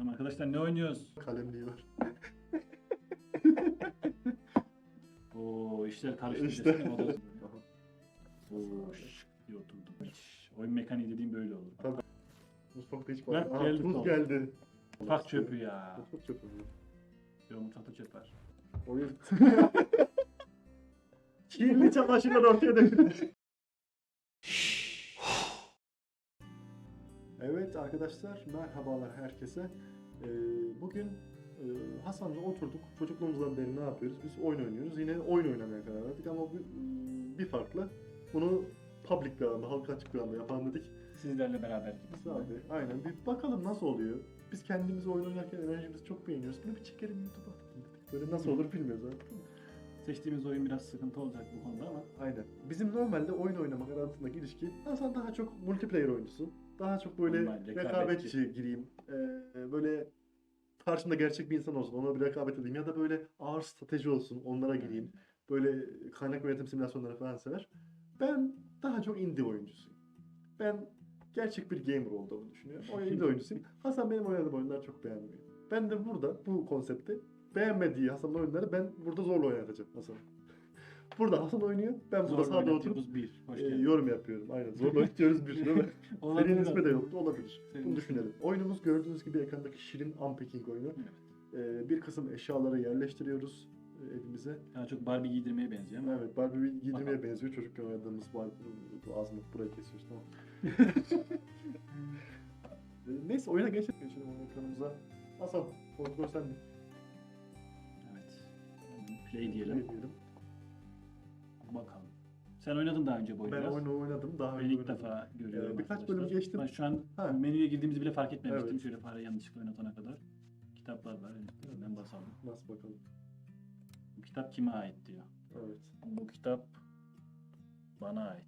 Ama arkadaşlar ne oynuyoruz? Kalemliği var. Oo işler karıştı İşte. desene o da. Oo şık diye oturdum. Oyun mekaniği dediğim böyle olur. Mutfakta hiç var. Aha, geldi tuz geldi. Mutfak çöpü ya. Mutfak çöpü. mü? Yok mutfakta çöp var. Oyun. Kirli çamaşırlar ortaya döküldü. Evet arkadaşlar merhabalar herkese. Ee, bugün e, Hasan'la oturduk. Çocukluğumuzdan beri ne yapıyoruz? Biz oyun oynuyoruz. Yine oyun oynamaya karar verdik ama bir, bir farklı. Bunu public bir anda, halka açık bir anda yapalım dedik. Sizlerle beraber gibi. Abi aynen bir bakalım nasıl oluyor. Biz kendimiz oyun oynarken enerjimizi çok beğeniyoruz. Bunu bir çekelim YouTube'a dedik. Böyle nasıl olur bilmiyoruz abi. Seçtiğimiz oyun biraz sıkıntı olacak bu konuda ama Aynen. Bizim normalde oyun oynamak arasındaki ilişki Hasan daha çok multiplayer oyuncusu. Daha çok böyle Online, rekabetçi. rekabetçi gireyim. Ee, böyle karşımda gerçek bir insan olsun. Ona bir rekabet edeyim. Ya da böyle ağır strateji olsun. Onlara gireyim. Böyle kaynak yönetim simülasyonları falan sever. Ben daha çok indie oyuncusuyum. Ben gerçek bir gamer olduğumu düşünüyorum. O indie oyuncusuyum. Hasan benim oynadığım oyunları çok beğenmiyor. Ben de burada bu konsepti beğenmediği Hasan'ın oyunları ben burada zorla oynatacağım Hasan'ı. Burada Hasan oynuyor. Ben burada sağda oturup bir. Hoş e, yorum yapıyorum. Aynen. Zorla oynatıyoruz bir değil mi? Serinin ismi de yoktu. Olabilir. Serinin Bunu düşünelim. Oyunumuz gördüğünüz gibi ekrandaki Şirin Unpacking oyunu. Evet. Ee, bir kısım eşyaları yerleştiriyoruz e, evimize. Daha çok Barbie giydirmeye benziyor ama. Evet, Barbie giydirmeye Bakalım. benziyor. Çocukken oynadığımız Barbie. Ağzını buraya kesiyoruz tamam. Ee, Neyse oyuna geçelim. Geçelim oyun ekranımıza. Hasan, kontrol sende. Evet. Play diyelim. Ne diyelim? Bakalım. Sen oynadın daha önce bu oyunu Ben biraz. oyunu oynadım. Daha Ben önce ilk oynadım. defa görüyorum. Ee, birkaç arkadaşlar. bölüm geçtim. Ben şu an Ha. menüye girdiğimizi bile fark etmemiştim. Evet. Şöyle fare yanlışlıkla oynatana kadar. Kitaplar var. Evet. Ben basalım. Nasıl bakalım? Bu kitap kime ait diyor. Evet. Bu kitap bana ait.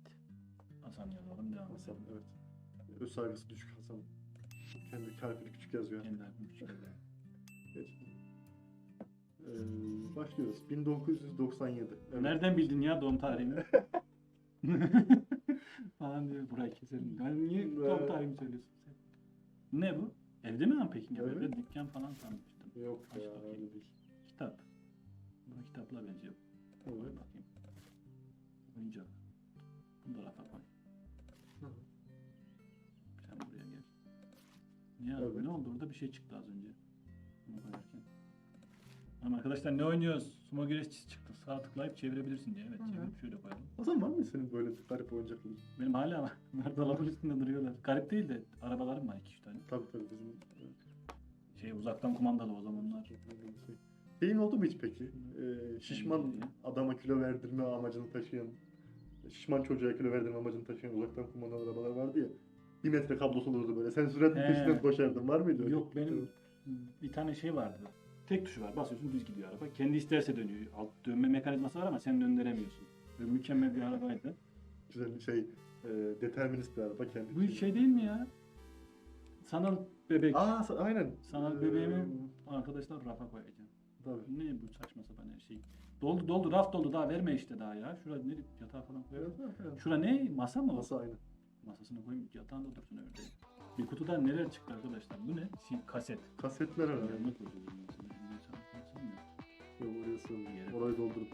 Hasan yazalım devam Hasan, edelim. evet. Öz saygısı düşük Hasan. Kendi kalbini küçük yazıyor. Kendi harfim küçük. Geç. Ee, başlıyoruz. 1997. Evet. Nereden bildin ya doğum tarihimi? falan diyor burayı keselim. Ben niye doğum Evet. tarihimi söylüyorsun sen? Ne bu? Evde mi lan peki? Evet. Evet. Dükkan falan sanmıştım. Yok Aç ya bakayım. öyle değil. Kitap. Bu kitapla benziyor. Koy Evet. bakayım. Oyuncak. Bunu da rafa koy. Hı. Sen buraya gel. Niye abi? Evet. Ne oldu? Orada bir şey çıktı az önce. Ama arkadaşlar ne oynuyoruz? Sumo güreşçisi çıktı. Sağ tıklayıp çevirebilirsin diye. Evet Hı hı. çevirip şöyle koyalım. Hasan var mı senin böyle garip oyuncakların? Benim hala var. Bunlar dolabın üstünde duruyorlar. Garip değil de arabalarım var iki üç tane. Tabii tabii bizim Şey uzaktan kumandalı o zamanlar. şey. Şeyin oldu mu hiç peki? Ee, şişman Neydi? adama kilo verdirme amacını taşıyan, şişman çocuğa kilo verdirme amacını taşıyan uzaktan kumandalı arabalar vardı ya. Bir metre kablosu olurdu böyle. Sen sürekli He. peşinden koşardın. Var mıydı öyle? Yok benim bir tane şey vardı. Tek tuşu var. Basıyorsun düz gidiyor araba. Kendi isterse dönüyor. Alt dönme mekanizması var ama sen döndüremiyorsun. Böyle mükemmel bir arabaydı. Güzel bir şey. E, determinist bir araba kendi. Bu şey değil mi ya? Sanal bebek. Aa sa- aynen. Sanal Ee, bebeğimi arkadaşlar rafa koyacağım. Tabii. Ne bu saçma sapan her şey. Doldu doldu raf doldu daha verme işte daha ya. Şurada ne yatağı falan koyalım. Şura ne? Masa mı? Masa aynı. Masasına koyayım yatağında dursun öyle. Bir kutudan neler çıktı arkadaşlar? Bu ne? Si- kaset. Kasetler herhalde. Yanına koyacağız ondan sonra. Yere- Orayı doldurup.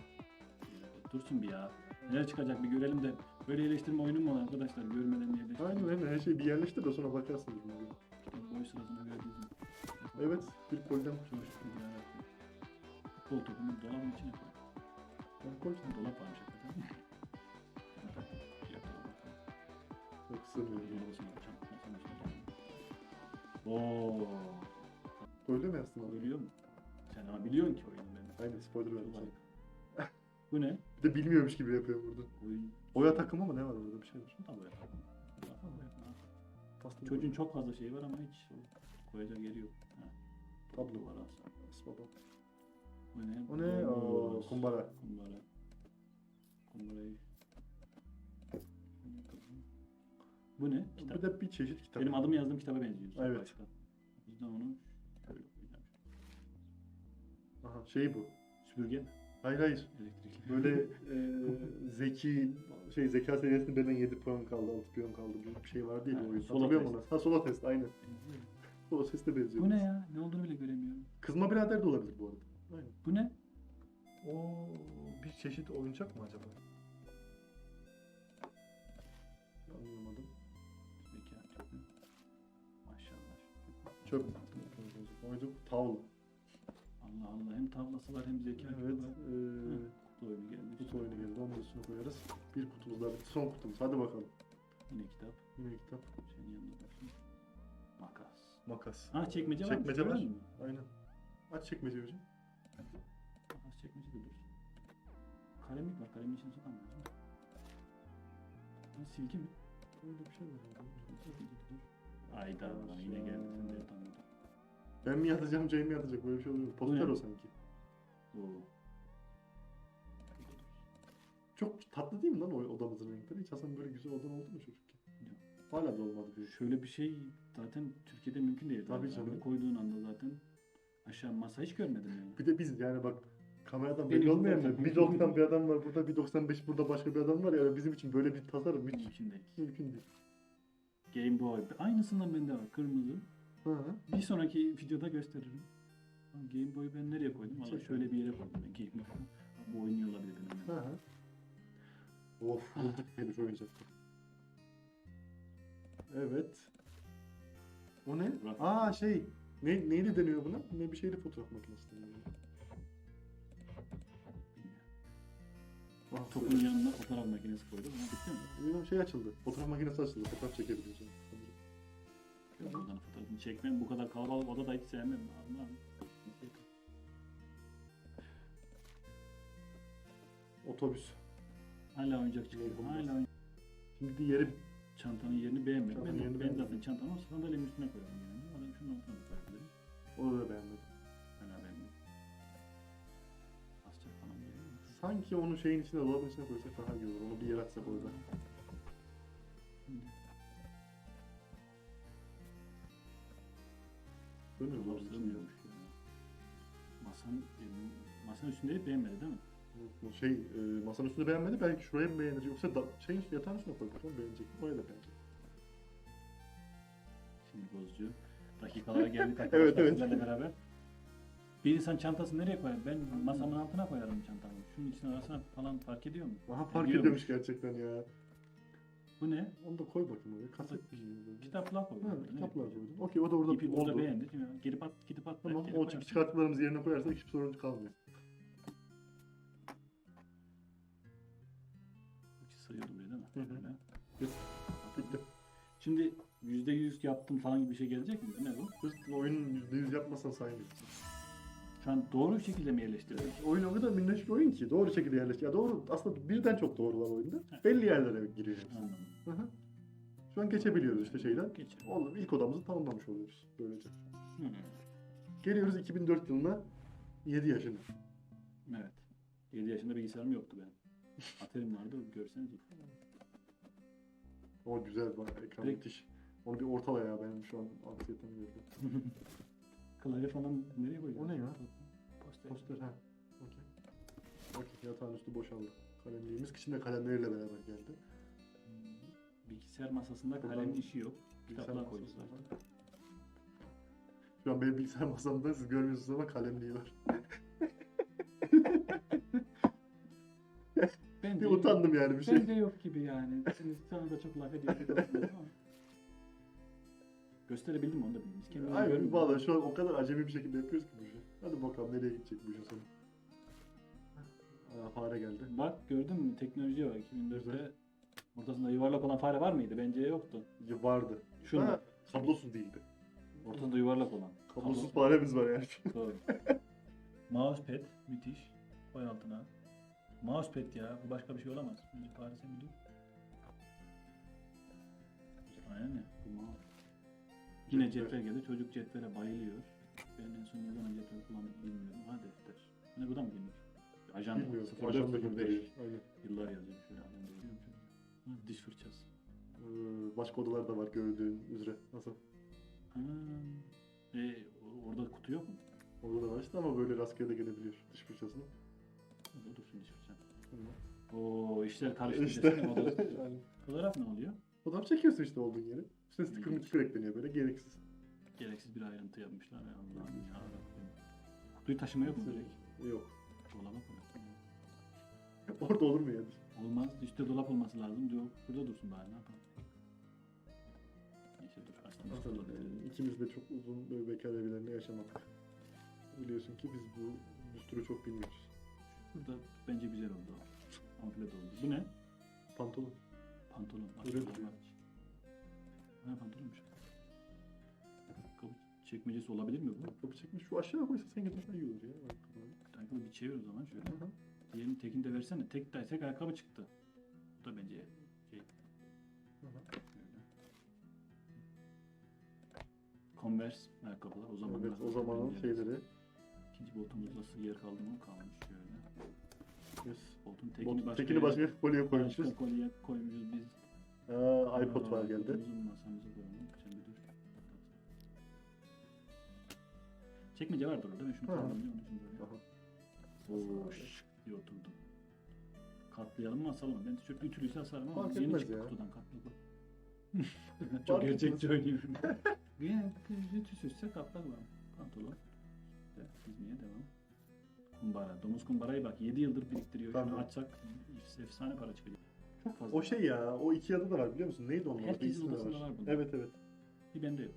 Dursun bir ya. Neler çıkacak bir görelim de. Böyle yerleştirme oyunu mu var arkadaşlar? Görmeden yerleştirme. Aynen aynen her şeyi bir yerleştir de sonra bakarsın. İşte boy sırasına göre dizim. Evet. Bir bir ara. Futbol topunu dolabın içine koy. Ben koy. Dolap varmış hakikaten. Yok sığmıyor. Dolabısını açalım. Masanın. Öyle mi aslında? Biliyor mu? Sen ama biliyorsun ki. Aynen spoiler verdim. Bu ne? Bir de bilmiyormuş gibi yapıyor burada. Oyun. Oya takımı mı ne var orada bir şey var. Da böyle yapalım. Pasta Çocuğun çok fazla şeyi var ama hiç koyacak yeri yok. Ha. Tablo var aslında. As baba. Bu ne? O ne? Oo, kumbara. Kumbara. Kumbarayı. Bu ne? Kitap. Bir de bir çeşit kitap. Benim adımı yazdığım kitaba benziyor. Evet. Başka. O yüzden onu şöyle. Aha, şey bu. Süpürge. Hayır hayır. Elektrikli. Böyle e, zeki şey zeka seviyesinde benden 7 puan kaldı, 6 puan kaldı gibi bir şey vardı ya bu oyun. solo Hatırlıyor musun? Ha solo test aynen. O ses de benziyor. Bu ne ya? Ne olduğunu bile göremiyorum. Kızma birader de olabilir bu arada. Aynen. Bu ne? O bir çeşit oyuncak mı acaba? Anlamadım. Tüpü. Maşallah. Çöp. Oyuncak tavla. Allah. Hem tavlası var hem zeka Evet. var. eee Kutu oyunu gelmiş. kutu oyunu geldi. Onun üstüne koyarız. Bir kutumuz daha bitti. Son kutumuz. Hadi bakalım. Yine kitap. Yine kitap. Senin yanında dursun. Makas. Makas. Ha çekmece var. Çekmece var. Görüyor musun? Aynen. Aç çekmece hocam. Makas çekmece de dursun. Kalemlik var. Kalemin içine sokamıyorsun. Ha, silgi mi? Öyle bir şey var. Ayda yine geldi. Sen de yatamadın. Ben mi yatacağım, Cem mi yatacak? Böyle bir şey oluyor. Poster o sanki. Oo. Çok tatlı değil mi lan o odamızın renkleri? Hiç Hasan böyle güzel odan oldu mu çocukken? Yok. Hala da olmadı diyor. Şöyle bir şey zaten Türkiye'de mümkün değil. Tabii Yani canım. Böyle koyduğun anda zaten aşağı masa hiç görmedim yani. Bir de biz yani bak kameradan Benim belli olmayan zaten- mı? 1.90 bir adam var burada, 1.95 burada başka bir adam var ya bizim için böyle bir tasarım hiç Mümkün değil. mümkün değil. Game Boy. Aynısından bende var. Kırmızı. Hı. Bir sonraki videoda gösteririm. Game Boy'u ben nereye koydum? Valla şöyle bir yere koydum ben Game Boy'u. Bu oynuyor olabilir benim. Hı hı. Of, bulduk henüz oyuncaklar. Evet. O ne? Fotoğraf. Aa şey, ne, neydi deniyor buna? Ne bir şeydi fotoğraf makinesi deniyor. Ah, Topun yanına fotoğraf makinesi koydum. Ama bitti mi? Bir şey açıldı. Fotoğraf makinesi açıldı. Fotoğraf çekebiliyorsun. Ben buradan fotoğrafını çekmem. Bu kadar kalabalık odada hiç sevmem. Allah'ım. Otobüs. Hala oyuncak çıkıyor. Hala oyuncak. Şimdi yeri Çantanın yerini beğenmedim. Çantanın Ben, yerini ben zaten çantamı sandalyenin üstüne koyarım yani. Adam şunun altına da koyabilirim. onu da beğenmedim. Hala beğenmedim. Asacak falan bir. Sanki onu şeyin içine, dolabın içine koysak daha iyi olur. Onu bir yere atsak orada. Sığmıyormuş ya. Masanın, yerini- masanın üstünde beğenmedi değil mi? Şey e, masanın üstünde beğenmedi belki şuraya mı beğenir yoksa da, üstüne yatağın üstüne koy bakalım beğenecek? Oraya da beğenecek. Şimdi bozucu. Dakikalara geldik Evet, arkadaşlar evet. sizlerle beraber. Bir insan çantasını nereye koyar? Ben masamın altına koyarım çantamı. Şunun içine arasına falan fark ediyor mu? Aha fark ediyormuş gerçekten ya. Bu ne? Onu da koy bakayım oraya. Kaset. Kitaplar koydum. Ha, kitaplar koydum. Okey o da orada İpi burada oldu. beğendi. Şimdi Gidip at, gidip at. Tamam gidip o koyarsın. çıkartmalarımızı yerine koyarsak hiçbir sorun kalmıyor. İçi sığıyordu buraya değil mi? Hı hı. Bitti. Şimdi %100 yaptım falan gibi bir şey gelecek mi? Ne bu? Biz oyunun %100 yapmasan saymayız. Şu an doğru şekilde mi yerleştirdik? Oyun o kadar minnoş bir oyun ki doğru şekilde yerleşik. Ya doğru aslında birden çok doğru var oyunda. Belli yerlere giriyor. Anladım. Hı hı. Şu an geçebiliyoruz işte şeyden. Geçelim. Oğlum ilk odamızı tamamlamış oluyoruz böylece. Hı. Geliyoruz 2004 yılına 7 yaşında. Evet. 7 yaşında bilgisayarım yoktu benim. Aterim vardı görseniz. O güzel bak ekran Direkt- müthiş. Onu bir ortala ya benim şu an anksiyetemi gördüm. Klavye falan nereye koyuyorsun? O ne ya? Poster. Ha. Okey. Okey yatağın üstü boşaldı. Kalemliğimiz içinde kalemleriyle beraber geldi. Hmm. Bilgisayar masasında Buradan kalemin işi yok. Bilgisayar Kitaplar masası var. Şu an benim bilgisayar masamda siz görmüyorsunuz ama kalemliği var. Ben Bir utandım yani bir şey. Bence yok gibi yani. Şimdi sana da çok laf ediyorsunuz ama. Gösterebildim mi onu da bilmiyorum. Biz kendimizi Aynen görmüyoruz. valla şu an o kadar acemi bir şekilde yapıyoruz ki bu işi. Hadi bakalım nereye gidecek bu işin sonu. Aa, fare geldi. Bak gördün mü teknoloji var 2004'te. Güzel. Ortasında yuvarlak olan fare var mıydı? Bence yoktu. Ya vardı. Şunu. Ha, kablosuz değildi. Ortasında yuvarlak olan. Kablosuz faremiz var yani. Doğru. Mousepad müthiş. Koy altına. Mousepad ya. Bu başka bir şey olamaz. Önce Paris'e bir dur. Aynen ya. Bu mouse. Yine cetvel geldi. Çocuk cetvele bayılıyor. Ben en son ne zaman cetvel kullandım bilmiyorum. Ha defter. Hani bu da mı günlük? Ajanda. Bilmiyorum. 04 Ajanda 05. gönderiyor. Aynen. Yıllar yazıyor şöyle ajanda. Ha, diş fırçası. Ee, başka odalarda var gördüğün üzere. Nasıl? Ha. E, orada kutu yok mu? Orada da var işte ama böyle rastgele de gelebiliyor diş fırçasını. Orada dursun diş fırçam. Hı. Oo işler karıştı İşte. Fotoğraf ne oluyor? Fotoğraf çekiyorsun işte olduğun yere. Üstüne sticker sticker ekleniyor böyle gereksiz. Gereksiz bir ayrıntı yapmışlar ya Allah'ım ya Rabbim. Kutuyu taşıma yok mu direkt? Yok. Dolaba koy. Orada olur mu yani? Olmaz. Üstte dolap olması lazım. Diyor. Burada dursun bari ne yapalım. Neyse dur. Aslında dolap ikimiz de çok uzun böyle bekar evlerinde yaşamadık. Biliyorsun ki biz bu düsturu çok bilmiyoruz. Burada bence güzel oldu. Amfile oldu. Bu ne? Pantolon. Pantolon. Öyle Aşağıda duruyor. var. Ha pantolonmuş. Çekmecesi olabilir mi bu? Kapı çekmiş. Şu aşağıya koysa sen gidersen iyi olur ya. Ayakkabı bir çevir o zaman şöyle. Hı hı. Diğerini tekini de versene. Tek tek ayakkabı çıktı. Bu da bence şey Hı hı. Converse ayakkabılar o zaman. Evet o zamanın şeyleri. İkinci boltumuzda yer kaldı mı? Kalmış şöyle. Yes. Boltun tekini Bot- başka tekini başka kolye koymuşuz. Başka kolye koymuşuz biz. Aa, iPod var Aa, geldi. iPod'umuzu masamıza koyalım. Bir dur. Çekmece vardır orada. Ben şunu Ha. kullanacağım. Onu şimdi böyle. Aha. Oo, şık diye oturdu. Katlayalım mı asalım mı? Ben tişörtlü ütülüyse asarım ama Fark yeni etmez çıktı ya. kutudan katlı koy. Fark Çok gerçekçi oynuyorum. Yani ütüsüzse katlar var. Pantolon. İşte çizmeye devam. Kumbara. Domuz kumbarayı bak 7 yıldır biriktiriyor. Şunu Tamam. açsak efsane para çıkacak. Çok fazla. O şey ya, o iki adı da var biliyor musun? Neydi onlar? Herkesin ismi de odasında var bunlar. Evet evet. Bir bende yok.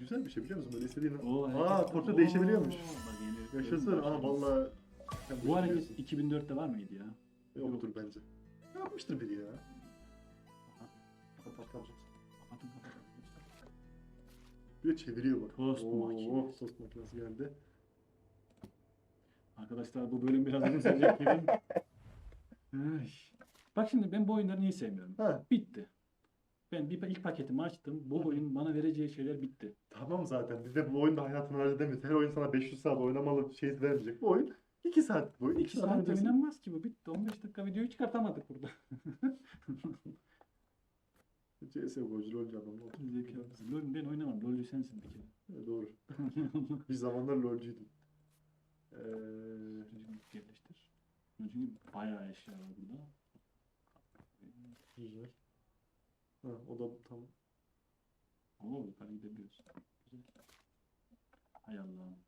Güzel bir şey biliyor musun? Böyle istediğin... Oo, Aa, herkes- portre Oo, değişebiliyormuş. Bak yeni Yaşasın. Aa valla. Bu hareket biliyorsun. 2004'te var mıydı ya? Yoktur bence. Yapmıştır biri ya. Kapat kapat. Kapatın kapatın. Bir de çeviriyor bak. Tost makinesi. Tost makinesi geldi. Arkadaşlar bu bölüm biraz uzun sürecek gibi. Ay. Bak şimdi ben bu oyunları niye sevmiyorum? Ha Bitti. Ben bir ilk paketimi açtım. Bu oyun bana vereceği şeyler bitti. tamam zaten. Biz de bu oyunda hayatını harcayamayız. Her oyun sana 500 saat oynamalı şey vermeyecek. Bu oyun 2 saat boyu. 2 2 saat oynarsın. oynanmaz ki bu. Bitti. 15 dakika videoyu çıkartamadık burada. CSGO'cu otur. Zekalı. LoL ben oynamam. LoL'cü sensin bir kere. Evet, Doğru. Bir zamanlar LoL'cuydum. Ee, Yerleştir. Çünkü bayağı eşya var burada. güzel. Ha, o da tam Oo yukarı gidebiliyoruz. Güzel. Hay Allah'ım.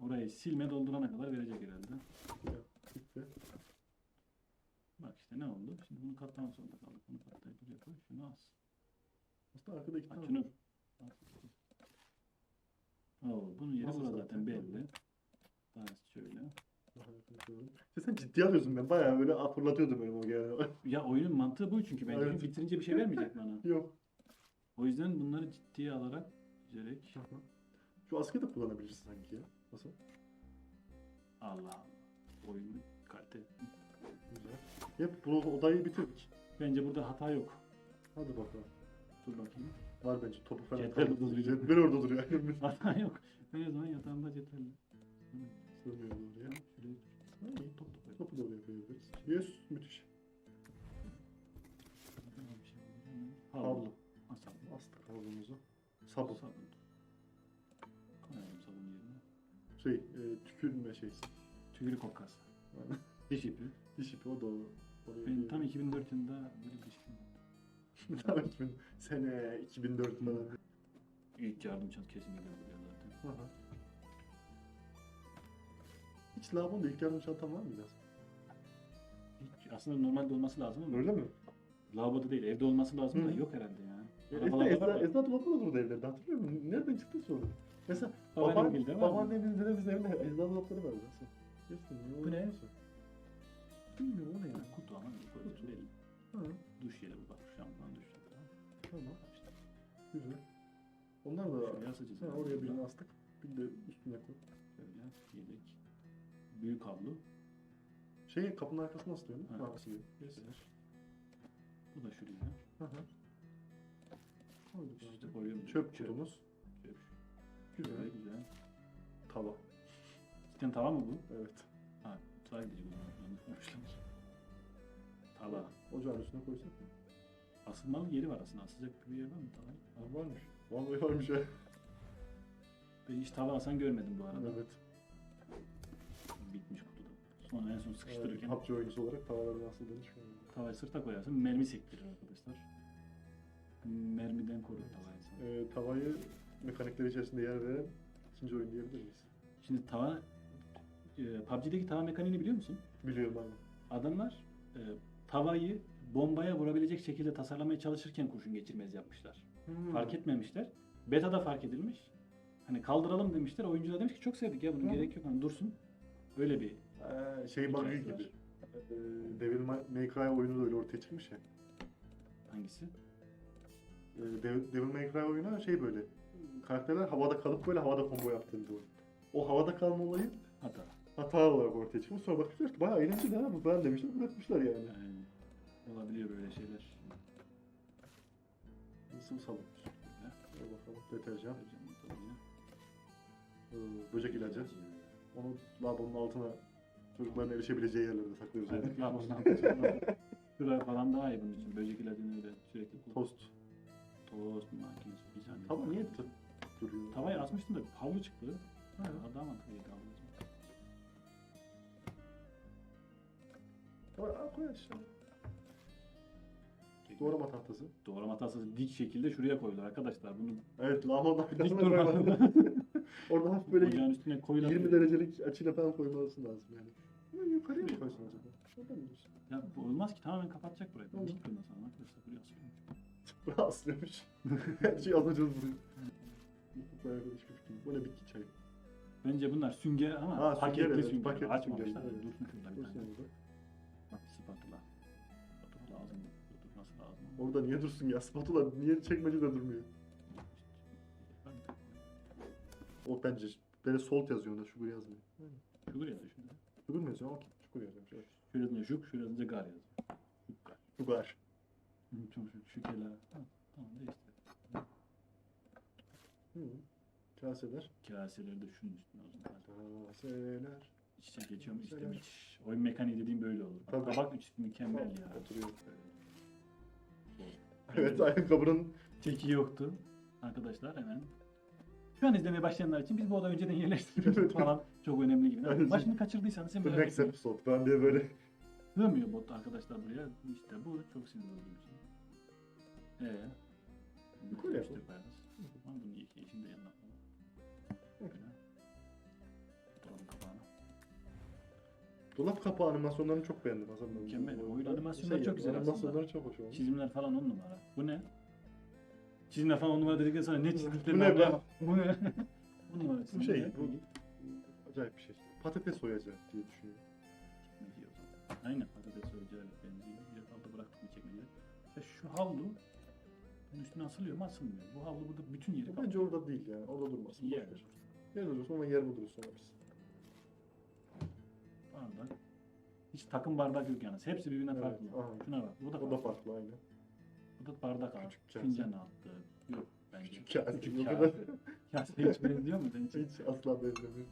Orayı silme doldurana kadar verecek herhalde. ya, bitti. Bak işte ne oldu? Şimdi bunu katlamak zorunda kaldık. Bunu katlayıp buraya koy. Şunu as. Aslında arkada iki tane. şunu. Oo, bunun yeri burada zaten belli. Daha şöyle. Sen ciddi alıyorsun ben. Bayağı böyle fırlatıyordum benim o yani. Ya oyunun mantığı bu çünkü bence. Evet. Bitirince bir şey vermeyecek bana. Yok. O yüzden bunları ciddiye alarak üzerek Şu askıyı da kullanabilirsin sanki ya. Nasıl? Allah Allah. Oyunun kalite. Güzel. Hep bu odayı bitirdik. Bence burada hata yok. Hadi bakalım. Dur bakayım. Var bence topu falan. Cetvel orada duruyor. Cetvel orada duruyor. Hata yok. Ben o zaman yatağımda cetvelle. Sığmıyor oraya. Şuraya Ha, iyi. top top. Topu da oraya koyabiliriz. Yes. Müthiş. Şey? Havlu. Asal. Astık havlumuzu. Sabun. Sabun. Koyalım sabun yerine. Şey, e, tükürme şeysi. Tüyürü kokası. Aynen. Diş ipi. Diş ipi o da o. Oraya Ben tam 2004 yılında böyle bir diş ipi vardı. Tam 2000 sene 2004 falan. İlk yardım çantası kesinlikle buraya zaten. Hı hı. Hiç lavabonda ilk yardım çantam var mı biraz? Hiç, aslında normalde olması lazım ama Öyle mi? lavaboda değil evde olması lazım da Hı. yok herhalde ya. Ya Arabalarda Ezra, var Ezra, da. Durdu evlerde hatırlıyor musun? Nereden çıktı sonra? Mesela Babaannem baban, bildi ama- babaannemin dedemizin evinde Ezra dolapları vardı. Nasıl? Bilirsin, niye Bu ne? olmuyorsa. Bilmiyorum o ne ya? Kutu ama kutu değil. Ha, Duş yeri bu bak şampuan duş yeri. tamam. İşte Güzel. Onlar da şuraya asacağız. ha, oraya birini astık. Bir de üstüne koy. Şöyle yedek. Büyük havlu. Şey kapının arkasına asılıyor mu? Asılıyor. Yes. Güzel. Bu da şuraya. Hı hı. Koyduk abi. koyuyorum. Çöp kutumuz. Çöp. Güzel. Güzel güzel. Tava. Cidden tava mı bu? Evet. Ha, mutfağa gidecek o zaman. Yanlış konuşulmuş. Tava. Ocağın üstüne koysak mı? Asılmalı yeri var aslında. Asılacak bir yer var mı tava? Ha, varmış. Vallahi varmış ya. Ben hiç tava asan görmedim bu arada. Evet. Bitmiş kutuda. Sonra en son sıkıştırırken PUBG oyuncusu olarak tavalarını nasıl demiş tavayı sırta koyarsın mermi sektirir arkadaşlar. Mermiden korur tavayı sana. e, tavayı mekanikleri içerisinde yer veren ikinci oyun diyebilir miyiz? Şimdi tava e, PUBG'deki tava mekaniğini biliyor musun? Biliyorum abi. Adamlar e, tavayı bombaya vurabilecek şekilde tasarlamaya çalışırken kurşun geçirmez yapmışlar. Hmm. Fark etmemişler. Beta'da fark edilmiş. Hani kaldıralım demişler. Oyuncu da demiş ki çok sevdik ya bunun Hı. gerek yok. Hani dursun. Öyle bir Ee, şey bug'ı Hikayesi gibi. Ee, Devil May Cry oyunu da öyle ortaya çıkmış ya. hangisi? Ee, Devil, Devil May Cry oyunu şey böyle. Karakterler havada kalıp böyle havada combo yaptığın bir oyun. O havada kalma olayı Hata. hata olarak ortaya çıkmış. Sonra bakmışlar ki bayağı eğlenceli ha bu falan demişler. Bırakmışlar yani. Yani olabiliyor böyle şeyler. Ya, Hadi bakalım. Deterjan. hocam, tabii ya. Ee, böcek ilacı. Onu lavabonun altına çocukların erişebileceği yerlerde saklıyoruz. Yani. Evet, labondan Şuraya falan daha iyi bunun için. Böcek ilacını öyle sürekli kullan. Tost. Tost makinesi. Bir saniye. Tava niye tut duruyor? Tavayı asmıştım da havlu çıktı. Ha. Daha mantıklıydı havlu. Tava al koy aşağı. Doğrama tahtası. Doğrama tahtası dik şekilde şuraya koydular arkadaşlar. Bunu Evet lavabonun dik koymalı. Orada hafif böyle ocağın üstüne koyulan 20 derecelik açıyla falan koymalısın lazım yani. Ama yukarıya mı koysun acaba? Şuradan mı diyorsun? Ya bu olmaz ki tamamen kapatacak burayı. Tamam. Dik durmasın arkadaşlar buraya asıyorum. Burası aslıyormuş. Her şeyi alacağız buraya. Bayağı hiçbir fikrim yok. Bu ne bitki çayı? Bence bunlar sünger ama Ha, sünger, paketli evet, sünger. paketli Açmamışlar. sünger, evet. Dursun şurada bir tane. orada. Bak spatula. Spatula lazım. Durması lazım. Orada niye dursun ya? Spatula niye çekmecede durmuyor? O bence böyle salt yazıyor onda, sugar yazmıyor. Şugur yazıyor şimdi. Sugar mı yazıyor? Okey, sugar yazıyormuş. Evet. Şöyle yazınca şuk, şöyle yazınca gar yazıyor. Şuk gar. Sugar. Hı, Çok şuk, şükeler. Ha, Tamam değiştir. Hı. Kaseler. Kaseleri de şunun üstüne olsun. Kaseler. İç içe geçiyor mu Kaseler. işte hiç. Oyun mekaniği dediğim böyle olur. Bak, Tabii. Tabak üçlü mükemmel ya. Oturuyor. Zor. Evet ayakkabının Teki yoktu. Arkadaşlar hemen. Şu an izlemeye başlayanlar için biz bu odayı önceden yerleştirdik Evet. falan. Çok önemli gibi. Evet. Başını kaçırdıysanız the hemen next episode falan diye böyle. Sığmıyor bot arkadaşlar buraya. İşte bu çok sinir bozucu bir şey. Ee, Yukarı yapalım. işte paydas. Ama bunu işin de yanına. Tutalım kapağını. Dolap kapağı animasyonlarını çok beğendim Hasan ben. Mükemmel. Oyun bu- animasyonları şey çok güzel Animasyonları aslında. çok hoş olmuş. Çizimler falan on numara. Bu ne? Çizimler falan on numara dedikten sonra ne çizdiklerini Bu ne be? anlayamam. Bu ne? Bu numara. Bu şey, bu acayip bir şey. Patates soyacağı diye düşünüyorum. Çekmece o zaman. Aynen patates soyacağı benziyor. Yer altta bıraktık mı çekmece. İşte şu havlu bunun üstüne asılıyor mu asılmıyor. Bu havlu burada bütün yeri kaplıyor. Bence orada değil yani. Orada durmasın. Yer. Yer, yer durursun ama yer bulursun sonra biz. Bardak. Hiç takım bardak yok yalnız. Hepsi birbirine Evet, farklı. aha. Şuna bak. Bu da, O da farklı aynı. Bu da bardak. Küçük kase. Fincan altı. Yok bence. Küçük kase. Küçük kase. kadar. Kase hiç benziyor mu için? Hiç asla benzemiyor.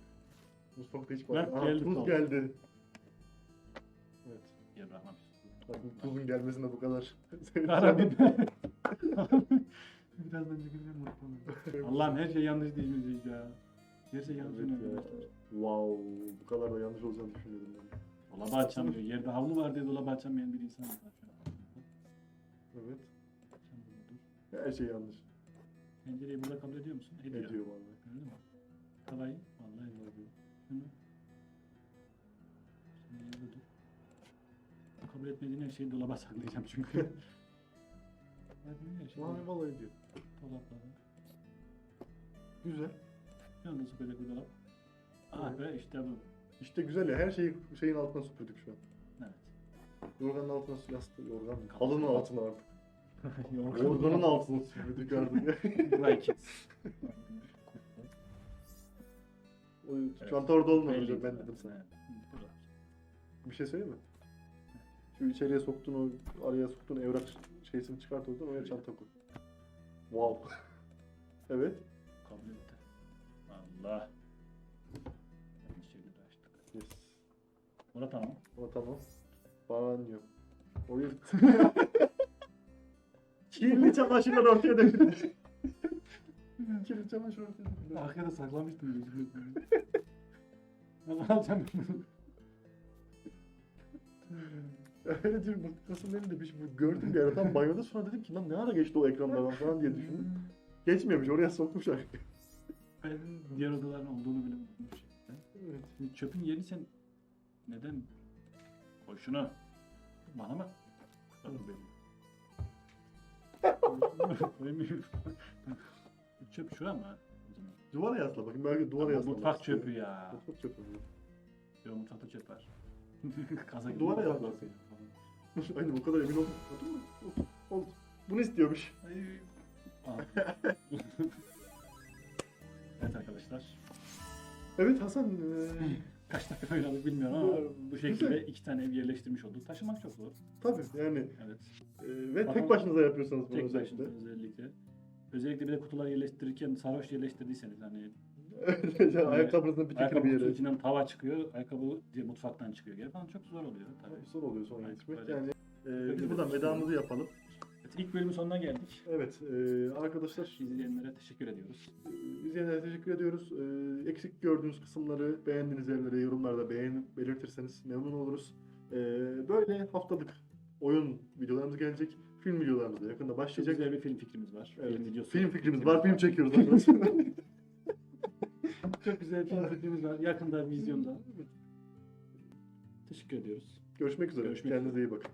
Mutfakta hiç Bak, var. Aha geldi tuz geldi. Evet. Ya bırakmam. Bak bu tuzun gelmesine bu kadar. Karabiber. Birazdan çıkacağım mutfağına. Allah'ım her şey yanlış değil ya? Her şey yanlış Evet ya. arkadaşlar. Wow, bu kadar da yanlış olacağını düşünüyordum ben. Dolabı açamıyor. Yerde havlu var diye dolabı açamayan bir insan var. Evet. Her şey yanlış. Pencereyi burada kabul ediyor musun? Ediyor. Ediyor vallahi. Gördün mü? Tavayı vallahi ediyor. Şunu. Şimdi yerde dur. Kabul etmediğin her şeyi dolaba saklayacağım çünkü. Verdiğin her şeyi Vallahi vallahi ediyor. dolaplara. Güzel. Anda süpürdük bir dolap. Ah be işte bu. İşte güzel ya. Her şeyi şeyin altına süpürdük şu an. Evet. Yorganın altına yastığı, yorgan? Halının altına artık. Yorganın altına süpürdük artık. O çanta orada olmuyor hocam ben dedim sana. Bir şey söyleyeyim mi? Şu içeriye soktuğun o araya soktuğun evrak şeysini çıkart oradan oraya çanta koy. Wow. evet. Kabul etti. Allah. Yanlış şeyleri açtık. Yes. Bura tamam. O tamam. Banyo. Oraya... Kirli çamaşırlar ortaya döküldü. Kirli çamaşır ortaya döküldü. Arkada saklamıştım gözümü. Ben alacağım bunu. Öyle diyorum nasıl benim de bir şey gördüm bir ara tam banyoda sonra dedim ki lan ne ara geçti o ekranlardan falan diye düşündüm. Geçmemiş oraya sokmuşlar. Ben diğer odaların olduğunu bile unutmuşum. Evet. Çöpün yerini sen neden koy şunu bana bak. Bak benim. Koymuyorum. Çöp şura mı? Duvara yasla bakayım belki duvara yasla. mutfak çöpü ya. Mutfak çöpü. Yok mutfakta çöp var. Kaza gibi. Duvara mutfak yasla. var. Aynen o kadar emin oldum. Oldu. Bunu istiyormuş. Evet arkadaşlar. Evet Hasan. eee, Kaç dakika oynadık bilmiyorum ama bu şekilde iki tane ev yerleştirmiş olduk. Taşımak çok zor. tabii yani Evet. Eee, ve Bakalım- tek başınıza yapıyorsanız bunu Tek özellikle. başına özellikle. Özellikle bir de kutular yerleştirirken sarhoş yerleştirdiyseniz hani Evet, yani ayakkabınızın bir tekini bir yere. içinden tava çıkıyor, ayakkabı diye mutfaktan çıkıyor geri falan çok zor oluyor tabii. Zor oluyor sonra Aynen, yetişmek. öyle. Yani Öyle biz buradan vedamızı yapalım. Evet, ilk bölümün sonuna geldik. Evet eee, arkadaşlar İzleyenlere teşekkür ediyoruz. eee, izleyenlere teşekkür ediyoruz. Eee, eksik gördüğünüz kısımları beğendiğiniz yerlere yorumlarda beğen belirtirseniz memnun oluruz. Eee, böyle haftalık oyun videolarımız gelecek. Film videolarımız da yakında Çok başlayacak. güzel bir film fikrimiz var. Evet. Film videosu. Film fikrimiz var. Film çekiyoruz arkadaşlar. Çok güzel bir film fikrimiz var. Yakında vizyonda. Teşekkür ediyoruz. Görüşmek üzere. Görüşmek Kendinize iyi bakın.